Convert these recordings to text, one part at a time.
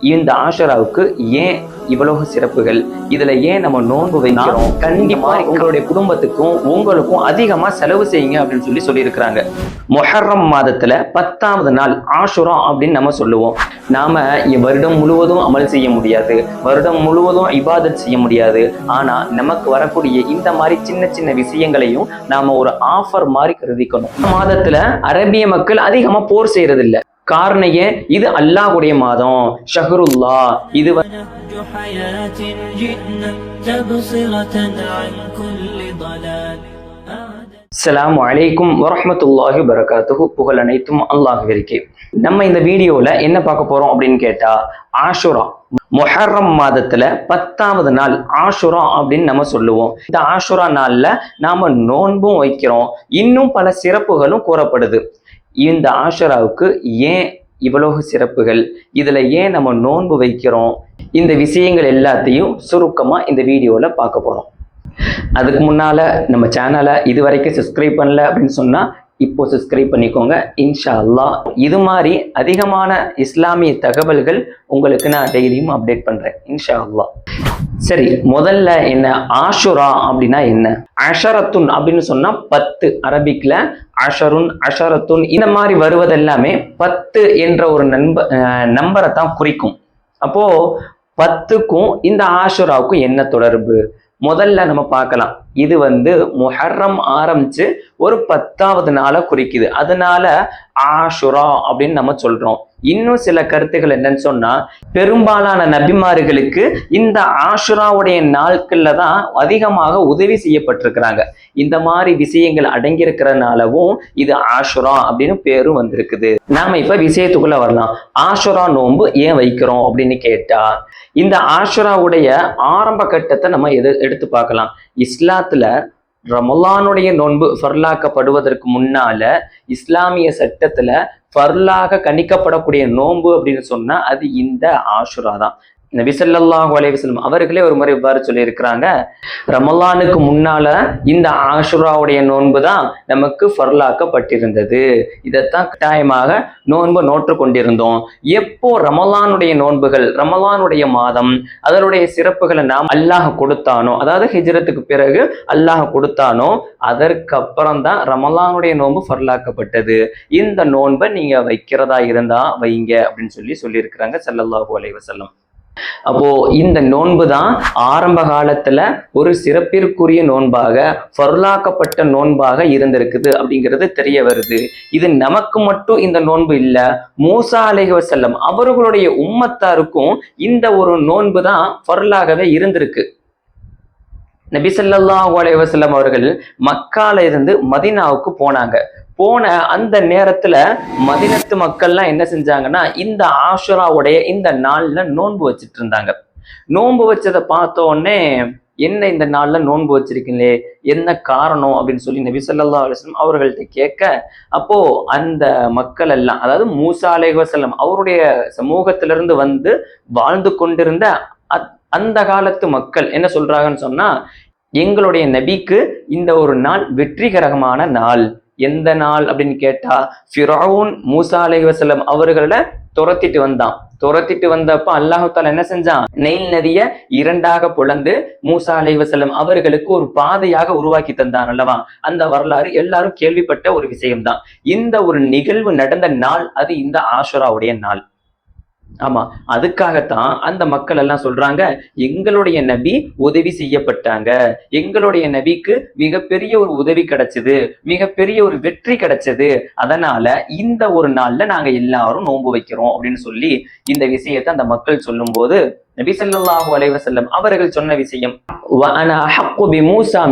இந்த ஆஷராவுக்கு ஏன் இவ்வளவு சிறப்புகள்? இதுல ஏன் நம்ம நோன்பு வைக்கிறோம்? கண்டிப்பா உங்களுடைய குடும்பத்துக்கும் உங்களுக்கும் அதிகமா செலவு செய்யுங்க அப்படின்னு சொல்லி சொல்லியிருக்கிறாங்க. மொஹர்ரம் மாதத்துல பத்தாவது நாள் ஆஷுரா அப்படின்னு நம்ம சொல்லுவோம். நாம வருடம் முழுவதும் அமல் செய்ய முடியாது. வருடம் முழுவதும் இபாதத் செய்ய முடியாது. ஆனா நமக்கு வரக்கூடிய இந்த மாதிரி சின்ன சின்ன விஷயங்களையும் நாம ஒரு ஆஃபர் மாதிரி கருதிக்கணும். இந்த மாதத்துல அரபிய மக்கள் அதிகமா போர் செய்யறது இல்ல காரணம் இது அல்லாஹ்வுடைய மாதம். ஷஹருல்லா இது அஸ்லாம் வலைக்கும் வரமத்துல்லாஹி வரகாத்துஹு புகழ் அனைத்தும் அல்லாஹ்விற்கே. நம்ம இந்த வீடியோல என்ன பார்க்க போறோம் அப்படின்னு கேட்டா ஆஷுரா. மொஹர்ரம் மாதத்துல பத்தாவது நாள் ஆஷுரா அப்படின்னு நம்ம சொல்லுவோம். இந்த ஆஷுரா நாள்ல நாம நோன்பும் வைக்கிறோம். இன்னும் பல சிறப்புகளும் கூறப்படுது. இந்த ஆஷராவுக்கு ஏன் இவ்வளவு சிறப்புகள்? இதுல ஏன் நம்ம நோன்பு வைக்கிறோம்? இந்த விஷயங்கள் எல்லாத்தையும் சுருக்கமா இந்த வீடியோல பார்க்க போறோம். அதுக்கு முன்னால நம்ம சேனலை இது வரைக்கும் சப்ஸ்கிரைப் பண்ணல அப்படின்னு சொன்னா இப்போ சப்ஸ்கிரைப் பண்ணிக்கோங்க. இன்ஷா அல்லாஹ் இது மாதிரி அதிகமான இஸ்லாமிய தகவல்கள் உங்களுக்கு நான் டெய்லியும் அப்டேட் பண்றேன். இன்ஷா அல்லாஹ் சரி முதல்ல என்ன? ஆஷுரா அப்படின்னா என்ன? அஷரத்துன் அப்படின்னு சொன்னா பத்து அரபிக்ல அஷருன் அஷரத்துன் இந்த மாதிரி வருவதெல்லாமே பத்து என்ற ஒரு நண்ப நம்பரை தான் குறிக்கும். அப்போ பத்துக்கும் இந்த ஆஷுராவுக்கும் என்ன தொடர்பு? முதல்ல நம்ம பார்க்கலாம். இது வந்து முஹர்ரம் ஆரம்பிச்சு ஒரு பத்தாவது நாளை குறிக்குது. அதனால ஆஷுரா அப்படின்னு நம்ம சொல்றோம். இன்னும் சில கருத்துக்கள் என்னன்னு சொன்னா பெரும்பாலான நபிமார்களுக்கு இந்த ஆஷுராவுடைய நாட்கள்ல தான் அதிகமாக உதவி செய்யப்பட்டிருக்கிறாங்க. இந்த மாதிரி விஷயங்கள் அடங்கியிருக்கிறனாலவும் இது ஆஷுரா அப்படின்னு பேரும் வந்திருக்குது. நாம இப்ப விஷயத்துக்குள்ள வரலாம். ஆஷுரா நோன்பு ஏன் வைக்கிறோம் அப்படின்னு கேட்டா இந்த ஆஷுராவுடைய ஆரம்ப கட்டத்தை நம்ம எது எடுத்து பார்க்கலாம். இஸ்லாத் காலத்துல ரமலானுடைய நோன்பு ஃபர்லாக்கப்படுவதற்கு முன்னால இஸ்லாமிய சட்டத்துல ஃபர்லாக கணிக்கப்படக்கூடிய நோன்பு அப்படின்னு சொன்னா அது இந்த ஆஷுரா தான். நபி ஸல்லல்லாஹு அலைஹி வஸல்லம் அவர்களே ஒரு முறை இவ்வாறு சொல்லியிருக்கிறாங்க. ரமலானுக்கு முன்னால இந்த ஆஷுராவுடைய நோன்பு தான் நமக்கு ஃபர்லாக்கப்பட்டிருந்தது. இதைத்தான் கட்டாயமாக நோன்பு நோற்று கொண்டிருந்தோம். எப்போ ரமலானுடைய நோன்புகள் ரமலானுடைய மாதம் அதனுடைய சிறப்புகளை நாம் அல்லாஹ் கொடுத்தானோ அதாவது ஹிஜ்ரத்துக்கு பிறகு அல்லாஹ் கொடுத்தானோ அதற்கப்புறம் தான் ரமலானுடைய நோன்பு ஃபர்லாக்கப்பட்டது. இந்த நோன்பை நீங்க வைக்கிறதா இருந்தா வைங்க அப்படின்னு சொல்லி சொல்லியிருக்கிறாங்க ஸல்லல்லாஹு அலைஹி வஸல்லம். அப்போ இந்த நோன்பு தான் ஆரம்ப காலத்துல ஒரு சிறப்பிற்குரிய நோன்பாக பொருளாக்கப்பட்ட நோன்பாக இருந்திருக்குது அப்படிங்கிறது தெரிய வருது. இது நமக்கு மட்டும் இந்த நோன்பு இல்ல. மூசா அலைஹி செல்லம் அவர்களுடைய உம்மத்தாருக்கும் இந்த ஒரு நோன்பு தான் ஃபர்லாகவே இருந்திருக்கு. நபி ஸல்லல்லாஹு அவர்கள் மக்கால இருந்து மதீனாவுக்கு போனாங்க. போன அந்த நேரத்துல மதினத்து மக்கள்லாம் என்ன செஞ்சாங்கன்னா இந்த ஆஷுராவுடைய இந்த நாள்ல நோன்பு வச்சிட்டு இருந்தாங்க. நோன்பு வச்சதை பார்த்த உடனே என்ன இந்த நாள்ல நோன்பு வச்சிருக்கீங்களே? என்ன காரணம்? அப்படின்னு சொல்லி நபி சொல்லா அலுவலம் அவர்கள்ட்ட கேட்க அப்போ அந்த மக்கள் எல்லாம் அதாவது மூசா அலைஹி அவருடைய சமூகத்திலிருந்து வந்து வாழ்ந்து கொண்டிருந்த அத்- அந்த காலத்து மக்கள் என்ன சொல்றாங்கன்னு சொன்னா எங்களுடைய நபிக்கு இந்த ஒரு நாள் வெற்றிகரமான நாள். எந்த நாள் அப்படின்னு கேட்டா ஃபிரௌன் மூசா அலைஹி வஸல்லம் அவர்களை துரத்திட்டு வந்தான். துரத்திட்டு வந்தப்ப அல்லாஹால என்ன செஞ்சான்? நெயில் நதிய இரண்டாக புலந்து மூசா அலைவசலம் அவர்களுக்கு ஒரு பாதையாக உருவாக்கி தந்தான் அல்லவா? அந்த வரலாறு எல்லாரும் கேள்விப்பட்ட ஒரு விஷயம்தான். இந்த ஒரு நிகழ்வு நடந்த நாள் அது இந்த ஆஷுராவுடைய நாள். ஆமா அதுக்காகத்தான் அந்த மக்கள் எல்லாம் சொல்றாங்க எங்களுடைய நபி உதவி செய்யப்பட்டாங்க. எங்களுடைய நபிக்கு மிகப்பெரிய ஒரு உதவி கிடைச்சது மிகப்பெரிய ஒரு வெற்றி கிடைச்சது. அதனால இந்த ஒரு நாள்ல நாங்க எல்லாரும் நோன்பு வைக்கிறோம் அப்படின்னு சொல்லி இந்த விஷயத்தை அந்த மக்கள் சொல்லும்போது நபி சல்லாஹூ அலைவசல்லம் அவர்கள் சொன்ன விஷயம் "வஅன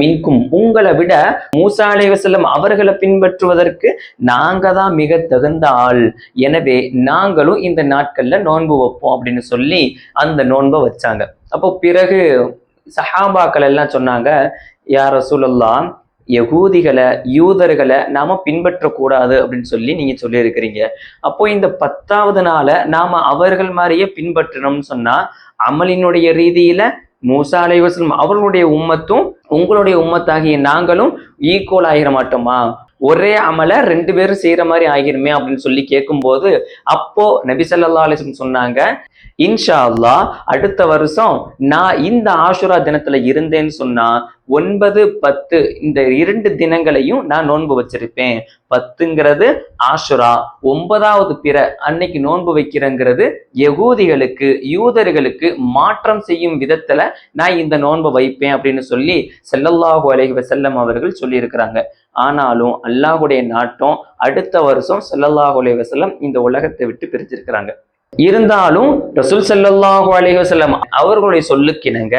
மின்கும். உங்களை விட மூசா அலைவசல்லம் அவர்களை பின்பற்றுவதற்கு நாங்க தான் மிக தகுந்த ஆள். எனவே நாங்களும் இந்த நாட்கள்ல நோன்பு வைப்போம் அப்படின்னு சொல்லி அந்த நோன்பை வச்சாங்க. அப்போ பிறகு சஹாபாக்கள் எல்லாம் சொன்னாங்க யார் ரசூலுல்லாஹ் யகூதிகளை யூதர்களை நாம பின்பற்றக்கூடாது அப்படின்னு சொல்லி நீங்க சொல்லியிருக்கிறீங்க. அப்போ இந்த பத்தாவது நாளை நாம அவர்கள் மாதிரியே பின்பற்றணும்னு சொன்னா அமலினுடைய ரீதியில மூசா அலைவசம் அவர்களுடைய உம்மத்தும் உங்களுடைய உம்மத்தாகிய நாங்களும் ஈக்குவல் ஆகிட மாட்டோமா? ஒரே அமலை ரெண்டு பேரும் செய்யற மாதிரி ஆகிருமே அப்படின்னு சொல்லி கேட்கும்போது அப்போ நபி ஸல்லல்லாஹு சொன்னாங்க இன்ஷா அல்லாஹ் அடுத்த வருஷம் நான் இந்த ஆஷுரா தினத்துல இருந்தேன்னு சொன்னா ஒன்பது பத்து இந்த இரண்டு தினங்களையும் நான் நோன்பு வச்சிருப்பேன். பத்துங்கிறது ஆஷுரா ஒன்பதாவது பிற அன்னைக்கு நோன்பு வைக்கிறேங்கிறது யகூதிகளுக்கு யூதர்களுக்கு மாற்றம் செய்யும் விதத்துல நான் இந்த நோன்பை வைப்பேன் அப்படின்னு சொல்லி செல்லல்லாஹு அலஹி வசல்லம் அவர்கள் சொல்லியிருக்கிறாங்க. ஆனாலும் அல்லாஹுடைய நாட்டம் அடுத்த வருஷம் செல்லல்லாஹு அலஹி வசல்லம் இந்த உலகத்தை விட்டு பிரிச்சிருக்கிறாங்க இருந்தாலும் ரசூல் ஸல்லல்லாஹு அலைஹி அவர்களுடைய சொல்லுக்கிணங்க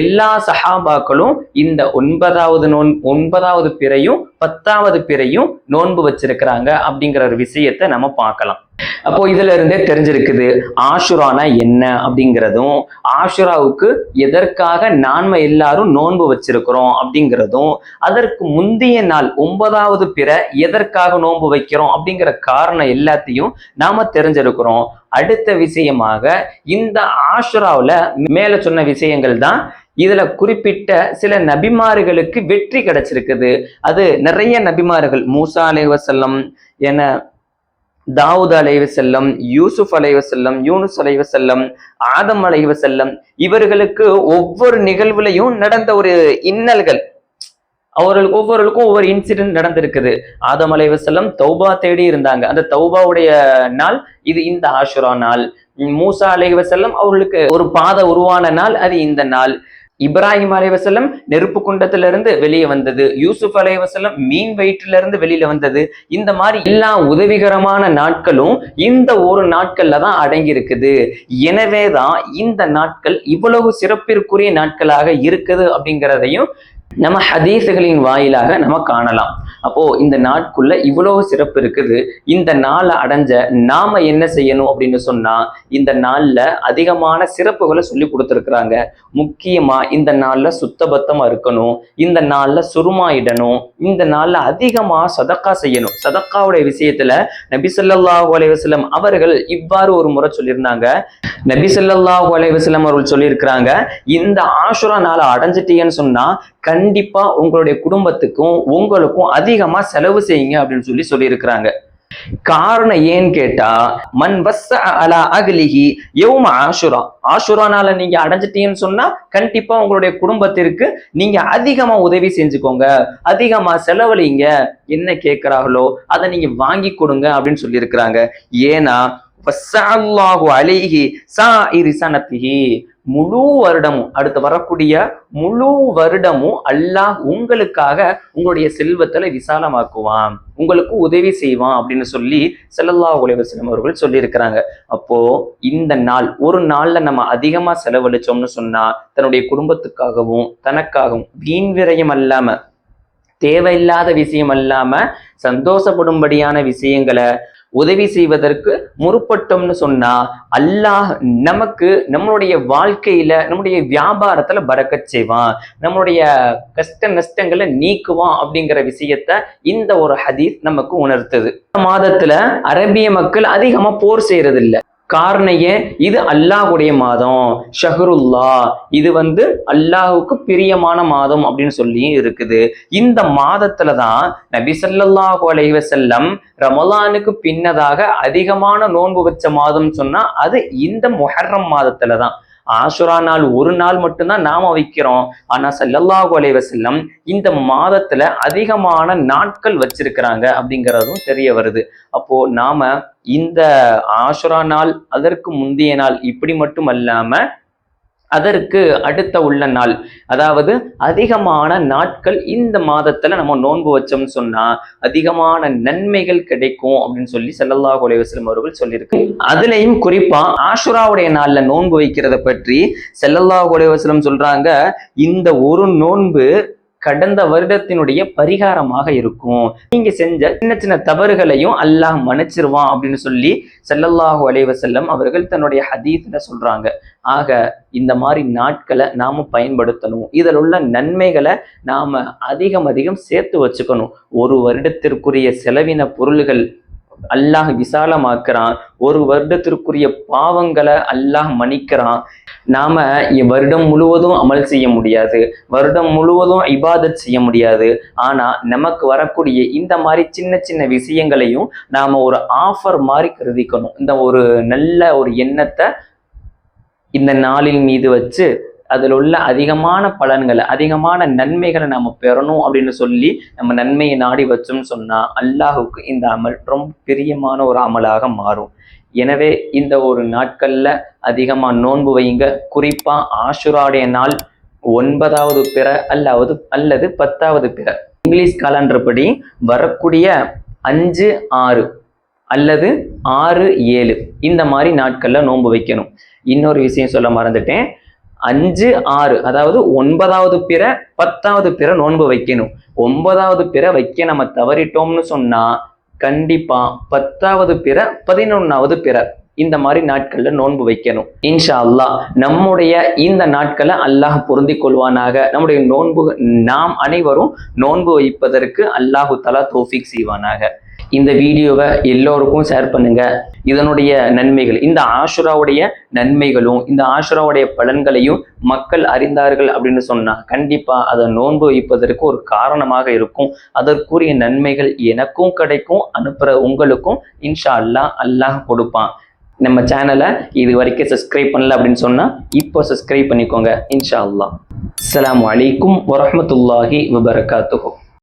எல்லா சஹாபாக்களும் இந்த ஒன்பதாவது நோன் ஒன்பதாவது பிறையும் பத்தாவது பிறையும் நோன்பு வச்சிருக்கிறாங்க அப்படிங்கிற ஒரு விஷயத்தை நம்ம பார்க்கலாம். அப்போ இதுல இருந்தே தெரிஞ்சிருக்குது ஆஷுரானா என்ன அப்படிங்கிறதும் ஆஷுராவுக்கு எதற்காக நாம எல்லாரும் நோன்பு வச்சிருக்கிறோம் அப்படிங்கிறதும் அதற்கு முந்தைய நாள் ஒன்பதாவது பிற எதற்காக நோன்பு வைக்கிறோம் அப்படிங்கிற காரணம் எல்லாத்தையும் நாம தெரிஞ்சிருக்கிறோம். அடுத்த விஷயமாக இந்த ஆஷுராவில் மேல சொன்ன விஷயங்கள் தான் இதுல குறிப்பிட்ட சில நபிமார்களுக்கு வெற்றி கிடைச்சிருக்குது. அது நிறைய நபிமார்கள் மூசா அலைவசல்லம் என தாவூத் அலைவசல்லம் யூசுப் அலைவசல்லம் யூனுஸ் அலைவசல்லம் ஆதம் அலைவசல்லம் இவர்களுக்கு ஒவ்வொரு நிகழ்வுலையும் நடந்த ஒரு இன்னல்கள். அவர்களுக்கு ஒவ்வொருவருக்கும் ஒவ்வொரு இன்சிடென்ட் நடந்திருக்குது. ஆதம் அலைவசல்லம் தௌபா தேடி இருந்தாங்க. அந்த தௌபாவுடைய நாள் இது இந்த ஆஷுரா நாள். மூசா அலைவசல்லம் அவர்களுக்கு ஒரு பாதை உருவான நாள் அது இந்த நாள். இப்ராஹிம் அலைவசல்லம் நெருப்பு குண்டத்திலிருந்து வெளியே வந்தது. யூசுப் அலைவசல்லம் மீன் வயிற்றுல இருந்து வெளியில வந்தது. இந்த மாதிரி எல்லா உதவிகரமான நாட்களும் இந்த ஒரு நாட்கள்ல தான் அடங்கி இருக்குது எனவேதான் இந்த நாட்கள் இவ்வளவு சிறப்பிற்குரிய நாட்களாக இருக்குது அப்படிங்கிறதையும் நம்ம ஹதீஸுகளின் வாயிலாக நம்ம காணலாம். அப்போ இந்த நாட்குள்ள இவ்வளவு சிறப்பு இருக்குது. இந்த நாளை அடைஞ்ச நாம என்ன செய்யணும் அப்படின்னு சொன்னா இந்த நாள்ல அதிகமான சிறப்புகளை சொல்லி கொடுத்துருக்குறாங்க. முக்கியமா இந்த நாள்ல சுத்தபத்தமா இருக்கணும். இந்த நாள்ல சுருமாயிடணும். இந்த நாள்ல அதிகமா சதக்கா செய்யணும். சதக்காவுடைய விஷயத்துல நபி சொல்லாஹு அலைஹி அவர்கள் இவ்வாறு ஒரு முறை சொல்லியிருந்தாங்க. நபி சொல்லாஹு அலைஹி அவர்கள் சொல்லியிருக்கிறாங்க இந்த ஆஷுரா நாளை அடைஞ்சிட்டீங்கன்னு சொன்னா கண்டிப்பா உங்களுடைய குடும்பத்துக்கும் உங்களுக்கும் அதிகமா செலவு செய்யுங்க அப்படின்னு சொல்லி சொல்லியிருக்கிறாங்க. காரணம் ஏன்னு கேட்டா மண் வஸ்ஸ அலா அகலிஹி யௌம ஆஷுரா. ஆஷுரா நீங்க அடைஞ்சிட்டீங்கன்னு சொன்னா கண்டிப்பா உங்களுடைய குடும்பத்திற்கு நீங்க அதிகமா உதவி செஞ்சுக்கோங்க. அதிகமா செலவழிங்க. என்ன கேட்கிறார்களோ அதை நீங்க வாங்கி கொடுங்க அப்படின்னு சொல்லியிருக்கிறாங்க. ஏன்னா அலிஹி சா சாஇரி சனத்திஹி முழு வருடமும் அடுத்து வரக்கூடிய முழு வருடமும் அல்லாஹ் உங்களுக்காக உங்களுடைய செல்வத்துல விசாலமாக்குவான். உங்களுக்கு உதவி செய்வான் அப்படின்னு சொல்லி செல்லல்லா உலகம் அவர்கள் சொல்லியிருக்கிறாங்க. அப்போ இந்த நாள் ஒரு நாள்ல நம்ம அதிகமா செலவழிச்சோம்னு சொன்னா தன்னுடைய குடும்பத்துக்காகவும் தனக்காகவும் வீண் விரயம் அல்லாம தேவையில்லாத விஷயம் அல்லாம சந்தோஷப்படும்படியான விஷயங்களை உதவி செய்வதற்கு முற்பட்டோம்னு சொன்னா அல்லாஹ் நமக்கு நம்மளுடைய வாழ்க்கையில நம்முடைய வியாபாரத்துல பறக்க செய்வான். நம்மளுடைய கஷ்ட நஷ்டங்களை நீக்குவான் அப்படிங்கிற விஷயத்த இந்த ஒரு ஹதீஸ் நமக்கு உணர்த்துது. இந்த மாதத்துல அரபிய மக்கள் அதிகமா போர் செய்யறது இல்லை காரணைய ஏன் இது அல்லாஹ்வுடைய மாதம். ஷஹருல்லா இது வந்து அல்லாஹுக்கு பிரியமான மாதம் அப்படின்னு சொல்லி இருக்குது. இந்த மாதத்துல தான் நபி ஸல்லல்லாஹு அலைஹி ரமலானுக்கு பின்னதாக அதிகமான நோன்பு வச்ச மாதம் சொன்னா அது இந்த மொஹர்ரம் மாதத்துல தான். ஆசுரா நாள் ஒரு நாள் மட்டும்தான் நாம வைக்கிறோம். ஆனா ஸல்லல்லாஹு அலைவசல்லம் இந்த மாதத்துல அதிகமான நாட்கள் வச்சிருக்கிறாங்க அப்படிங்கிறதும் தெரிய வருது. அப்போ நாம இந்த ஆஷுரா நாள் அதற்கு முந்தைய நாள் இப்படி மட்டும் அல்லாம அதற்கு அடுத்த உள்ள நாள். அதாவது அதிகமான நாட்கள் இந்த மாதத்துல நம்ம நோன்பு வச்சோம்னு சொன்னா அதிகமான நன்மைகள் கிடைக்கும் அப்படின்னு சொல்லி ஸல்லல்லாஹு அலைஹி அவர்கள் சொல்லியிருக்கு. அதுலயும் குறிப்பா ஆஷுராவுடைய நாள்ல நோன்பு வைக்கிறத பற்றி செல்லல்லா அலைஹி சொல்றாங்க இந்த ஒரு நோன்பு கடந்த வருடத்தினுடைய பரிகாரமாக இருக்கும். நீங்க செஞ்ச சின்ன சின்ன தவறுகளையும் அல்லாஹ் மன்னிச்சிருவான் அப்படின்னு சொல்லி செல்லல்லாஹு அலைவசல்லம் அவர்கள் தன்னுடைய ஹதீஸ்ல சொல்றாங்க. ஆக இந்த மாதிரி நாட்களை நாம பயன்படுத்தணும். இதில் உள்ள நன்மைகளை நாம அதிகம் அதிகம் சேர்த்து வச்சுக்கணும். ஒரு வருடத்திற்குரிய செலவின பொருள்கள் அல்லாஹ் விசாலமாக்குறான். ஒரு வருடத்திற்குரிய பாவங்களை அல்லாஹ் மன்னிக்கிறான். நாம வருடம் முழுவதும் அமல் செய்ய முடியாது. வருடம் முழுவதும் இபாதத் செய்ய முடியாது. ஆனா நமக்கு வரக்கூடிய இந்த மாதிரி சின்ன சின்ன விஷயங்களையும் நாம ஒரு ஆஃபர் மாதிரி கருதிக்கணும். இந்த ஒரு நல்ல ஒரு எண்ணத்தை இந்த நாளின் மீது வச்சு அதில் உள்ள அதிகமான பலன்களை அதிகமான நன்மைகளை நம்ம பெறணும் அப்படின்னு சொல்லி நம்ம நன்மையை நாடி வச்சோம்னு சொன்னால் அல்லாஹுக்கு இந்த அமல் ரொம்ப பிரியமான ஒரு அமலாக மாறும். எனவே இந்த ஒரு நாட்களில் அதிகமாக நோன்பு வைங்க குறிப்பாக ஆஷுராடைய நாள் ஒன்பதாவது பிற அல்லாவது அல்லது பத்தாவது பிற. இங்கிலீஷ் காலண்டர் படி வரக்கூடிய அஞ்சு ஆறு அல்லது ஆறு ஏழு இந்த மாதிரி நாட்களில் நோன்பு வைக்கணும். இன்னொரு விஷயம் சொல்ல மறந்துட்டேன். அஞ்சு ஆறு. அதாவது ஒன்பதாவது பிற பத்தாவது பிற நோன்பு வைக்கணும். ஒன்பதாவது பிற வைக்க நம்ம தவறிட்டோம்னு சொன்னா கண்டிப்பா பத்தாவது பிற பதினொன்னாவது பிற இந்த மாதிரி நாட்கள்ல நோன்பு வைக்கணும். இன்ஷா அல்லாஹ் நம்முடைய இந்த நாட்களை அல்லாஹ் பொருந்தி கொள்வானாக. நம்முடைய நோன்பு நாம் அனைவரும் நோன்பு வைப்பதற்கு அல்லாஹு தலா தோஃபிக் செய்வானாக. இந்த வீடியோவை எல்லோருக்கும் ஷேர் பண்ணுங்க. இதனுடைய நன்மைகள் இந்த ஆஷுராவுடைய நன்மைகளும் இந்த ஆஷுராவுடைய பலன்களையும் மக்கள் அறிந்தார்கள் அப்படின்னு சொன்னா கண்டிப்பா அதை நோன்பு வைப்பதற்கு ஒரு காரணமாக இருக்கும். அதற்குரிய நன்மைகள் எனக்கும் கிடைக்கும் அனுப்புற உங்களுக்கும் இன்ஷா அல்லாஹ் அல்லாஹ் கொடுப்பான். நம்ம சேனலை இது வரைக்கும் சப்ஸ்கிரைப் பண்ணல அப்படின்னு சொன்னா இப்போ சப்ஸ்கிரைப் பண்ணிக்கோங்க இன்ஷா அல்லாஹ். அலாம் அலைக்கும் வரஹ்மத்துல்லாஹி